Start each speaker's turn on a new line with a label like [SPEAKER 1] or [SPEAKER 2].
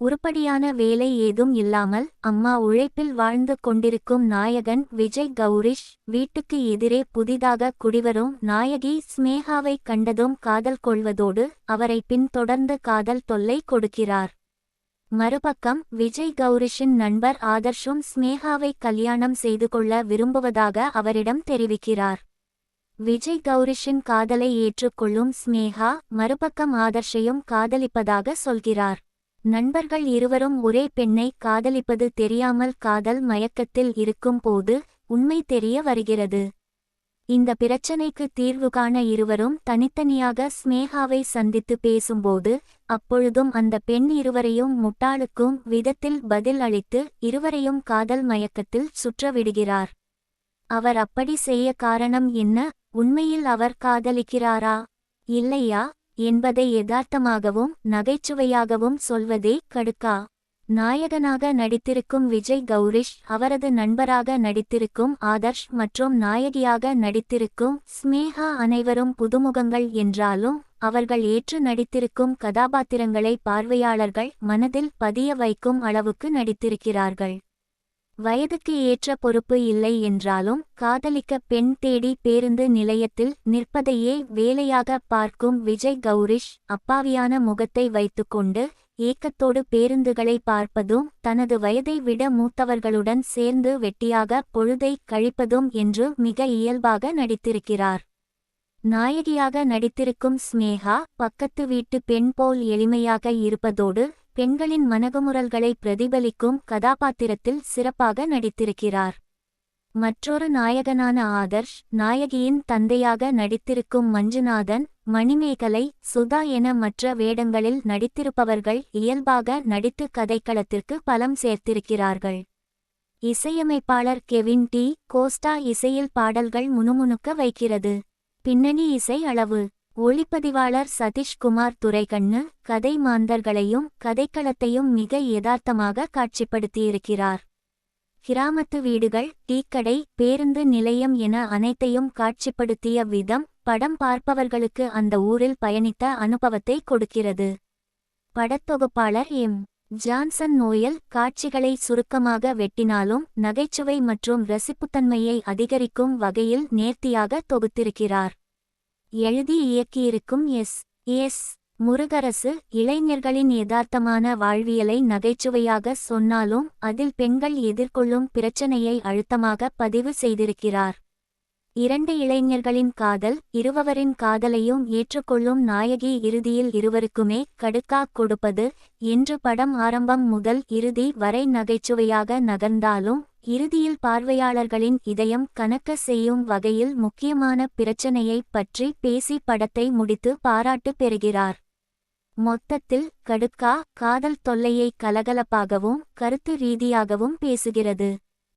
[SPEAKER 1] உருப்படியான வேலை ஏதும் இல்லாமல் அம்மா உழைப்பில் வாழ்ந்து கொண்டிருக்கும் நாயகன் விஜய் கௌரிஷ் வீட்டுக்கு எதிரே புதிதாக குடிவரும் நாயகி ஸ்மேகாவை கண்டதும் காதல் கொள்வதோடு அவரை பின்தொடர்ந்து காதல் தொல்லை கொடுக்கிறார். மறுபக்கம் விஜய் கௌரிஷின் நண்பர் ஆதர்ஷும் ஸ்மேகாவை கல்யாணம் செய்து கொள்ள விரும்புவதாக அவரிடம் தெரிவிக்கிறார். விஜய் கௌரிஷின் காதலை ஏற்றுக்கொள்ளும் ஸ்மேகா மறுபக்கம் ஆதர்ஷையும் காதலிப்பதாக சொல்கிறார். நண்பர்கள் இருவரும் ஒரே பெண்ணை காதலிப்பது தெரியாமல் காதல் மயக்கத்தில் இருக்கும் போது உண்மை தெரிய வருகிறது. இந்த பிரச்சனைக்கு தீர்வு காண இருவரும் தனித்தனியாக ஸ்மேகாவை சந்தித்து பேசும்போது அப்பொழுதும் அந்த பெண் இருவரையும் முட்டாளுக்கும் விதத்தில் பதில் அளித்து இருவரையும் காதல் மயக்கத்தில் சுற்றவிடுகிறார் அவர் அப்படி செய்ய காரணம் என்ன? உண்மையில் அவர் காதலிக்கிறாரா? இல்லையா? என்பதை யதார்த்தமாகவும் நகைச்சுவையாகவும் சொல்வதே கடுக்கா. நாயகனாக நடித்திருக்கும் விஜய் கௌரிஷ் அவரது நண்பராக நடித்திருக்கும் ஆதர்ஷ் மற்றும் நாயகியாக நடித்திருக்கும் ஸ்மேகா அனைவரும் புதுமுகங்கள் என்றாலும் அவர்கள் ஏற்று நடித்திருக்கும் கதாபாத்திரங்களை பார்வையாளர்கள் மனதில் பதிய வைக்கும் அளவுக்கு நடித்திருக்கிறார்கள். வயதுக்கு ஏற்ற பொறுப்பு இல்லை என்றாலும் காதலிக்க பெண் தேடி பேருந்து நிலையத்தில் நிற்பதையே வேலையாக பார்க்கும் விஜய் கௌரிஷ் அப்பாவியான முகத்தை வைத்துக்கொண்டு ஏக்கத்தோடு பேருந்துகளை பார்ப்பதும் தனது வயதை விட மூத்தவர்களுடன் சேர்ந்து வெட்டியாக பொழுதை கழிப்பதும் என்று மிக இயல்பாக நடித்திருக்கிறார். நாயகியாக நடித்திருக்கும் ஸ்னேகா பக்கத்து வீட்டு பெண் போல் எளிமையாக இருப்பதோடு பெண்களின் மனகுமுறல்களை பிரதிபலிக்கும் கதாபாத்திரத்தில் சிறப்பாக நடித்திருக்கிறார். மற்றொரு நாயகனான ஆதர்ஷ் நாயகியின் தந்தையாக நடித்திருக்கும் மஞ்சுநாதன் மணிமேகலை சுதா என மற்ற வேடங்களில் நடித்திருப்பவர்கள் இயல்பாக நடித்து கதைக்களத்திற்கு பலம் சேர்த்திருக்கிறார்கள். இசையமைப்பாளர் கெவின் டி கோஸ்டா இசையில் பாடல்கள் முணுமுணுக்க வைக்கிறது. பின்னணி இசை அளவு. ஒளிப்பதிவாளர் சதீஷ்குமார் துரைகண்ணு கதை மாந்தர்களையும் கதைக்களத்தையும் மிக யதார்த்தமாக காட்சிப்படுத்தியிருக்கிறார். கிராமத்து வீடுகள் டீக்கடை பேருந்து நிலையம் என அனைத்தையும் காட்சிப்படுத்திய விதம் படம் பார்ப்பவர்களுக்கு அந்த ஊரில் பயணித்த அனுபவத்தை கொடுக்கிறது. படத்தொகுப்பாளர் எம். ஜான்சன் நோயல் காட்சிகளை சுருக்கமாக வெட்டினாலும் நகைச்சுவை மற்றும் ரசிப்புத்தன்மையை அதிகரிக்கும் வகையில் நேர்த்தியாக தொகுத்திருக்கிறார். எழுதி இயக்கியிருக்கும் எஸ். எஸ். முருகரசு இளைஞர்களின் யதார்த்தமான வாழ்வியலை நகைச்சுவையாக சொன்னாலும் அதில் பெண்கள் எதிர்கொள்ளும் பிரச்சனையை அழுத்தமாக பதிவு செய்திருக்கிறார். இரண்டு இளைஞர்களின் காதல் இருவரின் காதலையும் ஏற்றுக்கொள்ளும் நாயகி இறுதியில் இருவருக்குமே கடுக்கா கொடுப்பது என்று படம் ஆரம்பம் முதல் இறுதி வரை நகைச்சுவையாக நகர்ந்தாலும் இறுதியில் பார்வையாளர்களின் இதயம் கணக்க செய்யும் வகையில் முக்கியமான பிரச்சனையைப் பற்றி பேசி படத்தை முடித்து பாராட்டு பெறுகிறார். மொத்தத்தில் கடுக்கா காதல் தொல்லையை கலகலப்பாகவும் கருத்து ரீதியாகவும் பேசுகிறது.